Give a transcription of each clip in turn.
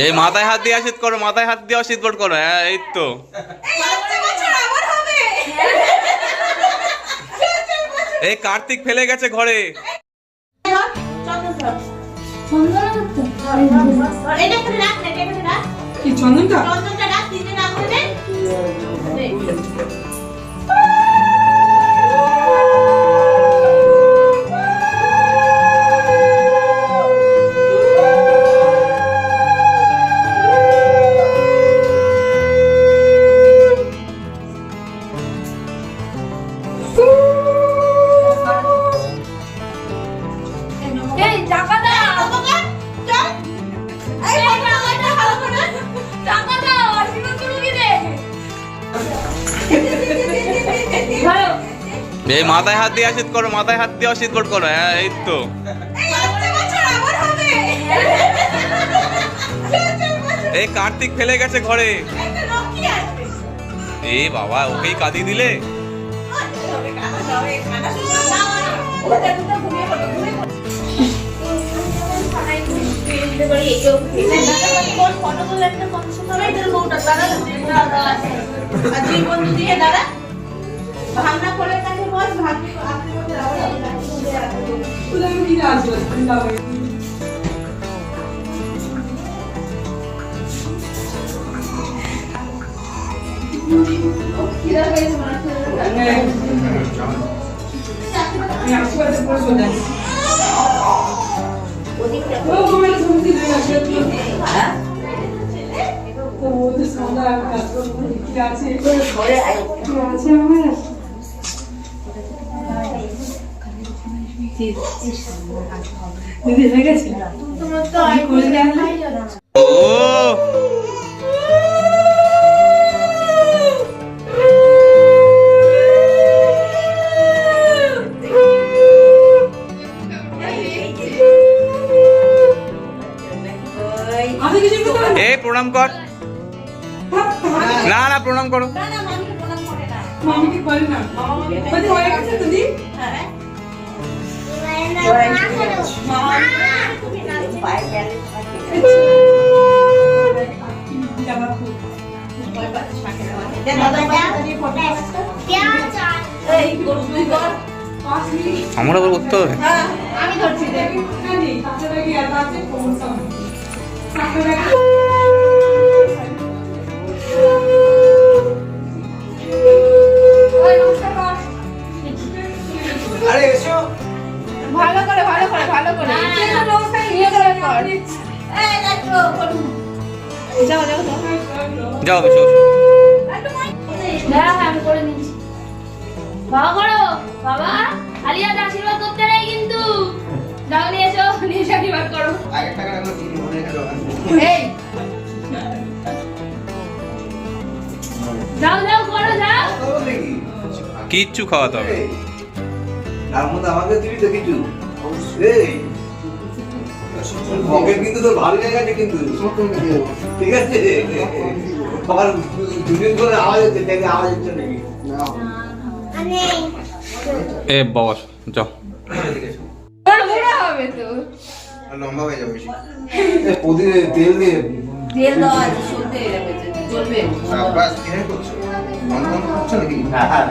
এই মাথায় হাত দিয়ে আশীর্বাদ করো মাথায় হাত দিয়ে আশীর্বাদ করো হ্যাঁ এই তো এই কার্তিক ফেলে গেছে ঘরে চন্দনা করতে কি চন্দনটা এই মাথায় হাত দিয়ে আশীর্বাদ করো মাথায় হাত দিয়ে আশীর্বাদ করো হ্যাঁ এই তো। এই কার্তিক ফেলে গেছে ঘরে। এ বাবা ওকেই কাঁদি দিলে? ভাঙনা যাই ও ঘুমের শুনছি যে আশীর্বাদ তো ওদের সন্ধ্যা কাজ করব কি আছে আছে আমার দিদি হয়ে গেছে করে। আমি কিছু করতে পারব এই প্রণাম কর। না না প্রণাম করো মামিকে করে না। বলছি হয়ে গেছে পাঁচ মিনিট আমার আবার করতে হবে? আমি ধরছি। যাও যাও হ্যাঁ আমি করে নিচ্ছি। বাবা করো বাবা। খালি আশীর্বাদ করতে নেই কিন্তু। যাও নিয়ে এসো নিয়ে এসে আশীর্বাদ করো। এই। যাও যাও করো যাও। কিচ্ছু খাওয়াতে হবে। তার মধ্যে আমাকে দিবি তো কিছু। এই পকেট কিন্তু তোর ভালো জায়গা আছে কিন্তু। ঠিক আছে? আবার দুদিন করে আওয়াজ হচ্ছে দেখে আওয়াজ হচ্ছে নাকি? এ বাবা যাও হবে তো। লম্বা হয়ে যাবে প্রতিদিন তেল দিয়ে তেল দেওয়া আছে শুনতে চলবে বাস কিনে করছ? মন মন করছ নাকি? হ্যাঁ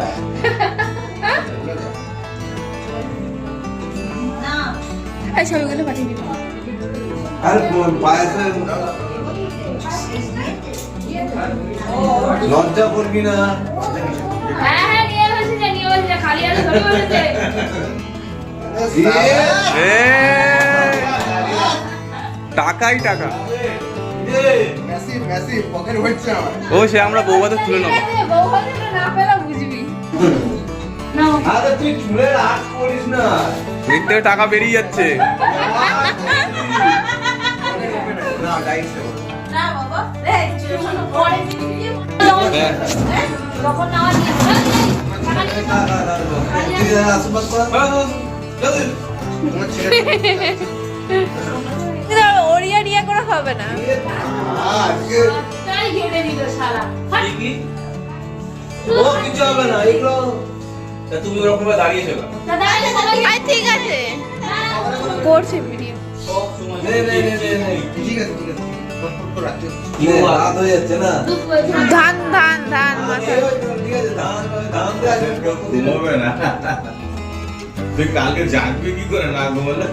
এই ছবিগুলো পাঠিয়ে দিবি আর পায়েসে লজ্জা করবি না? হ্যাঁ হ্যাঁ টাকাই টাকা। ও সে আমরা বৌবাতে তুলে নেব। আরে তুই চুলের আট করিস না। এর টাকা বেরিয়ে যাচ্ছে। ওড়িয়া রিয়া করে হবে না ঠিক আছে করছি ভিডিও ঠিক আছে ধান না। তুই কালকে জাগবি কি করে? না ঘুমালে?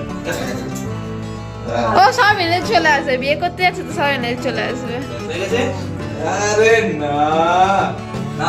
ও সব এনে চলে আসবে। বিয়ে করতে যাচ্ছে তো সব এনে চলে আসবে। আরে না। না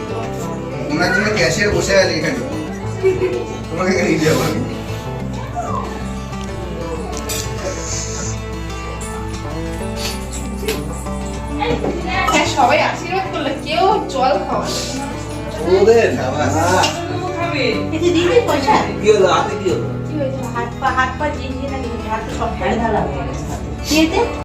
ওনার জন্য ক্যাশিয়ার বসে আছে এখানে? তোমাকে এখানে নিয়ে যাব আমি হ্যাঁ, সবাই আশীর্বাদ করলে কেউ জল খাওয়া ওদের? পয়সা? কি হলো? হাতে কি হলো? হাত পা হাত পা জিনিস না হাত সব ফেলে দিলাম